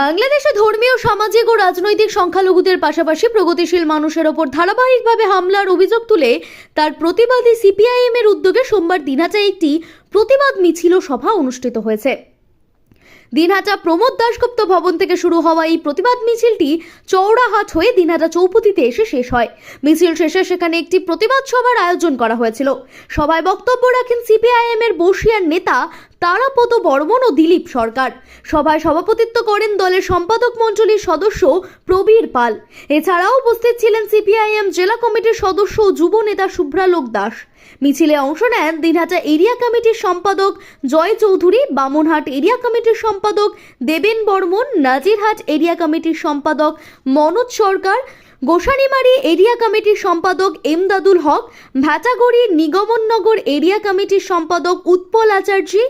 বাংলাদেশে ধর্মীয়, সামাজিক ও রাজনৈতিক সংখ্যালঘুদের পাশাপাশি প্রগতিশীল মানুষের ওপর ধারাবাহিকভাবে হামলার অভিযোগ তুলে তার প্রতিবাদী সিপিআইএম এর উদ্যোগে সোমবার দিনহাটায় একটি প্রতিবাদ মিছিল সভা অনুষ্ঠিত হয়েছে। দিনহাটা প্রমোদ দাশগুপ্ত ভবন থেকে শুরু হওয়া এই প্রতিবাদ মিছিলটি চৌড়াহাট হয়ে দিনহাটা চৌপতিতে এসে শেষ হয়। মিছিল শেষে সেখানে একটি প্রতিবাদ সভার আয়োজন করা হয়েছিল। সভায় বক্তব্য রাখেন সিপিআইএম এর বর্ষিয়ার নেতা তারাপদ বর্মন ও দিলীপ সরকার। সভায় সভাপতিত্ব করেন দলের সম্পাদক মণ্ডলীর সদস্য প্রবীর পাল। এছাড়াও উপস্থিত ছিলেন সিপিআইএম জেলা কমিটির সদস্য ও যুব নেতা শুভ্রালোক দাস। মিছিলে অংশ নেন দিনহাটা এরিয়া কমিটির সম্পাদক জয় চৌধুরী, বামনহাট এরিয়া কমিটির সম্পাদক দেবেন বর্মন, নাজিরহাট এরিয়া কমিটির সম্পাদক মনোজ সরকার গোসানিমারি এরিয়া কমিটির সম্পাদক এমদাদুল হক, ভাটাগড়ি নিগমননগর এরিয়া কমিটির সম্পাদক উৎপল আচার্যী,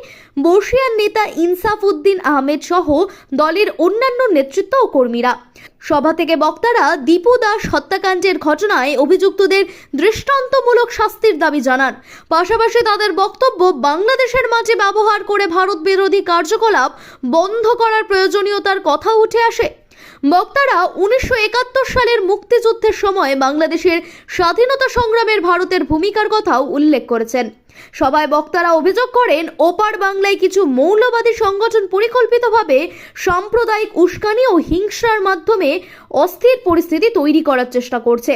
বর্ষিয়ার নেতা ইনসাফ উদ্দিন আহমেদ সহ দলের অন্যান্য নেতৃত্ব ও কর্মীরা। সভা থেকে বক্তারা দীপু দাস হত্যাকাণ্ডের ঘটনায় অভিযুক্তদের দৃষ্টান্তমূলক শাস্তির দাবি জানান। পাশাপাশি তাদের বক্তব্য বাংলাদেশের মাঝে ব্যবহার করে ভারত বিরোধী কার্যকলাপ বন্ধ করার প্রয়োজনীয়তার কথা উঠে আসে। বক্তারা উনিশশো একাত্তর সালের মুক্তিযুদ্ধের সময় বাংলাদেশের স্বাধীনতা সংগ্রামের ভারতের ভূমিকার কথাও উল্লেখ করেছেন। সবাই বক্তারা অভিযোগ করেন, ওপার বাংলায় কিছু মৌলবাদী সংগঠন পরিকল্পিতভাবে সাম্প্রদায়িক উস্কানি ও হিংসার মাধ্যমে অস্থির পরিস্থিতি তৈরি করার চেষ্টা করছে।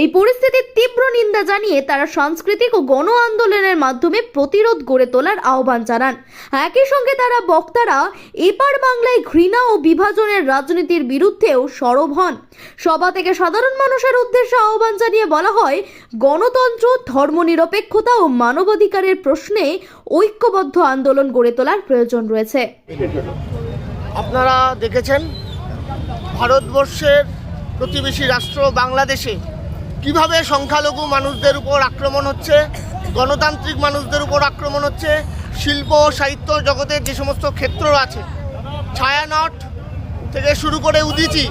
এই পরিস্থিতির তীব্র নিন্দা জানিয়ে তারা সাংস্কৃতিক ও গণ আন্দোলনের মাধ্যমে প্রতিরোধ গড়ে তোলার আহ্বান জানান। একই সঙ্গে তারা বক্তারা এপার বাংলায় ঘৃণা ও বিভাজনের রাজনীতির বিরুদ্ধেও সরব হন। সভা থেকে সাধারণ মানুষের উদ্দেশ্যে আহ্বান জানিয়ে বলা হয়, গণতন্ত্র, ধর্মনিরপেক্ষতা ও মানবাধিকারের প্রশ্নে ঐক্যবদ্ধ আন্দোলন গড়ে তোলার প্রয়োজন রয়েছে। আপনারা দেখেছেন ভারতবর্ষের প্রতিবেশী রাষ্ট্র বাংলাদেশে কীভাবে সংখ্যালঘু মানুষদের উপর আক্রমণ হচ্ছে, গণতান্ত্রিক মানুষদের উপর আক্রমণ হচ্ছে, শিল্প সাহিত্য জগতের যে সমস্ত ক্ষেত্র আছে, ছায়ানট থেকে শুরু করে উদিচি,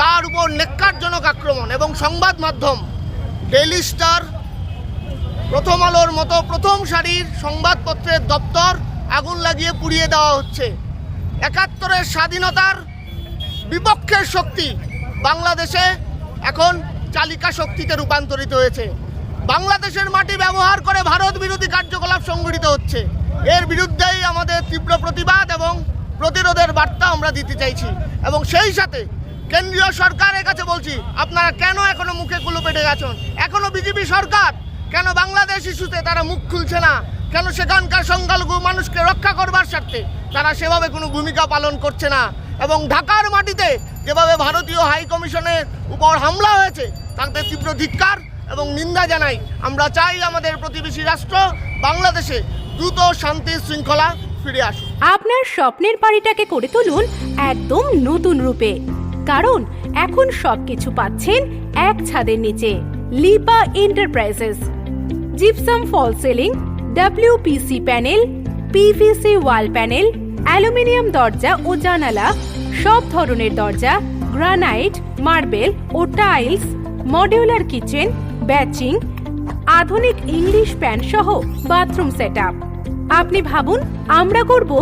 তার উপর নেককারজনক আক্রমণ এবং সংবাদ মাধ্যম ডেইলি স্টার প্রথম আলোর মতো প্রথম সারির সংবাদপত্রের দপ্তর আগুন লাগিয়ে পুড়িয়ে দেওয়া হচ্ছে। একাত্তরের স্বাধীনতার বিপক্ষের শক্তি বাংলাদেশে এখন চালিকা শক্তিতে রূপান্তরিত হয়েছে। বাংলাদেশের মাটি ব্যবহার করে ভারত বিরোধী কার্যকলাপ সংঘটিত হচ্ছে। এর বিরুদ্ধেই আমাদের তীব্র প্রতিবাদ এবং প্রতিরোধের বার্তা আমরা দিতে চাইছি। এবং সেই সাথে কেন্দ্রীয় সরকারের কাছে বলছি, আপনারা কেন এখনও মুখে কুলো পেটে গেছেন এখনও বিজেপি সরকার কেন বাংলাদেশ ইস্যুতে তারা মুখ খুলছে না? কেন সেখানকার সংখ্যালঘু মানুষকে রক্ষা করবার স্বার্থে তারা সেভাবে কোনো ভূমিকা পালন করছে না? এবং ঢাকার মাটিতে যেভাবে ভারতীয় হাই কমিশনের উপর হামলা হয়েছে, তাতে তীব্র ধিক্কার এবং নিন্দা জানাই। আমরা চাই আমাদের প্রতিবেশী রাষ্ট্র বাংলাদেশে দ্রুত শান্তি শৃঙ্খলা ফিরে আসুক। আপনার স্বপ্নের বাড়িটাকে করে তুলুন একদম নতুন রূপে। কারণ এখন সবকিছু পাচ্ছেন এক ছাদের নিচে, Lipa enterprises. Gypsum false ceiling WPC panel PVC wall panel aluminium দরজা ও জানালা, সব ধরনের দরজা গ্রানাইট মার্বেল ও টাইলস মডিউলার কিচেন ব্যাচিং আধুনিক ইংলিশ প্যান সহ বাথরুম সেটআপ আপনি ভাবুন, আমরা করব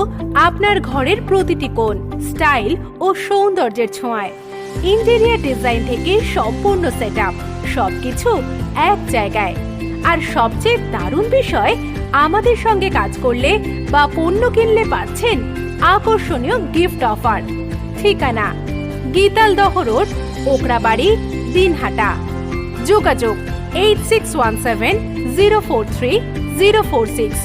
আপনার ঘরের প্রতিটি কোণ স্টাইল ও সৌন্দর্যের ছোঁয়ায়। ইন্টেরিয়ার ডিজাইন থেকে সম্পূর্ণ সেটআপ সবকিছু এক জায়গায়। আর সবচেয়ে দারুণ বিষয়, আমাদের সঙ্গে কাজ করলে বা পণ্য কিনলে পাচ্ছেন আকর্ষণীয় গিফট অফার ঠিকানা গীতাল দহ রোড ওকরাবাড়ি দিনহাটা। যোগাযোগ eight six one seven zero four three zero four six